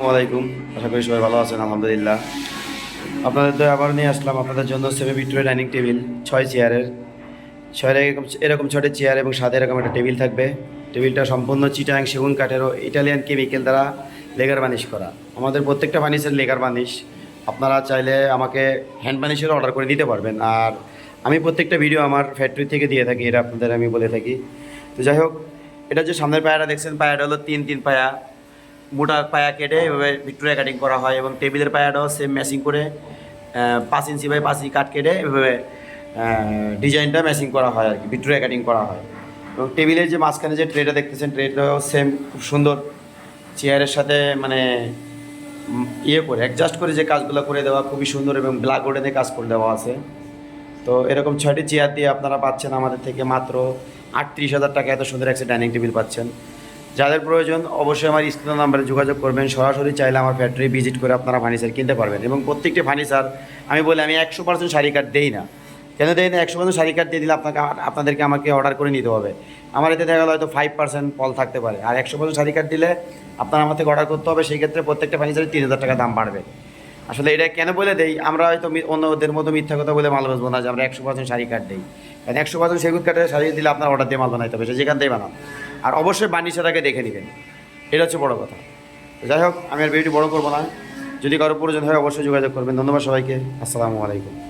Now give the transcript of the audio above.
আসসালামাইকুম আশা করি সবাই ভালো আছেন, আলহামদুলিল্লাহ। আপনাদের তো আবার নিয়ে আসলাম আপনাদের জন্য সেমি ভিক্টোরিয়া ডাইনিং টেবিল, ছয় চেয়ারের। ছয় এরকম এরকম ছয়টি চেয়ার এবং সাথে এরকম একটা টেবিল থাকবে। টেবিলটা সম্পূর্ণ চিটাং সেগুন কাঠের ও ইটালিয়ান কেমিক্যাল দ্বারা লেগার বানিশ করা। আমাদের প্রত্যেকটা বানিশের লেগার বানিশ। আপনারা চাইলে আমাকে হ্যান্ড বানিশের অর্ডার করে দিতে পারবেন। আর আমি প্রত্যেকটা ভিডিও আমার ফ্যাক্টরি থেকে দিয়ে থাকি, এটা আপনাদের আমি বলে থাকি। তো যাই হোক, এটা যে সামনের পায়াটা, দেখছেন পায়াটা হলো তিন তিন পায়া। মোটা পায়া কেটে এভাবে ভিক্টোরিয়া কাটিং করা হয় এবং টেবিলের পায়াটাও সেম ম্যাচিং করে পাঁচ ইঞ্চি বাই পাঁচ ইঞ্চি কাট কেটে এভাবে ডিজাইনটা ম্যাচিং করা হয় আর কি ভিক্টোরিয়া কাটিং করা হয়। এবং টেবিলের যে মাঝখানে যে ট্রেটা দেখতেছেন ট্রেটাও সেম খুব সুন্দর। চেয়ারের সাথে মানে ইয়ে করে অ্যাডজাস্ট করে যে কাজগুলো করে দেওয়া খুবই সুন্দর এবং ব্ল্যাক গোল্ডেনে কাজ করে দেওয়া আছে। তো এরকম ছয়টি চেয়ার দিয়ে আপনারা পাচ্ছেন আমাদের থেকে মাত্র আটত্রিশ হাজার টাকা, এত সুন্দর একটা ডাইনিং টেবিল পাচ্ছেন। যাদের প্রয়োজন অবশ্যই আমার স্ক্রিন নাম্বারে যোগাযোগ করবেন। সরাসরি চাইলে আমার ফ্যাক্টরি ভিজিট করে আপনারা ফার্নিচার কিনতে পারবেন এবং প্রত্যেকটি ফার্নিচার আমি বলি আমি একশো পার্সেন্ট শাড়ি কার্ড দেই না। কেন দেই না? একশো পার্সেন্ট শাড়ি কার্ড দিয়ে দিলে আপনাকে আপনাদেরকে আমাকে অর্ডার করে নিতে হবে। আমার এতে দেখা গেলো হয়তো ফাইভ পার্সেন্ট ফল থাকতে পারে। আর একশো পার্সেন্ট শাড়ি কার্ড দিলে আপনার আমার থেকে অর্ডার করতে হবে, সেই ক্ষেত্রে প্রত্যেকটা ফার্নিচারে তিন হাজার টাকা দাম বাড়বে। আসলে এটা কেন বলে দেই? আমরা হয়তো অন্যদের মতো মিথ্যা কথা বলে মাল বেচবো না যে আমরা একশো পার্সেন্ট শাড়ি কাট দিই। কারণ একশো পার্সেন্ট সেগুন কাটে শাড়ি দিলে আপনার অর্ডার দিয়ে মাল বানাইতে হবে যেখান থেকে বানান। আর অবশ্যই বানিশাটাকে দেখে নেবেন। এটা হচ্ছে বড় কথা। যাই হোক, আমি আর ভিডিওটি বড় করব না। যদি কারও প্রয়োজন হয় অবশ্যই যোগাযোগ করবেন। ধন্যবাদ সবাইকে। আসসালামু আলাইকুম।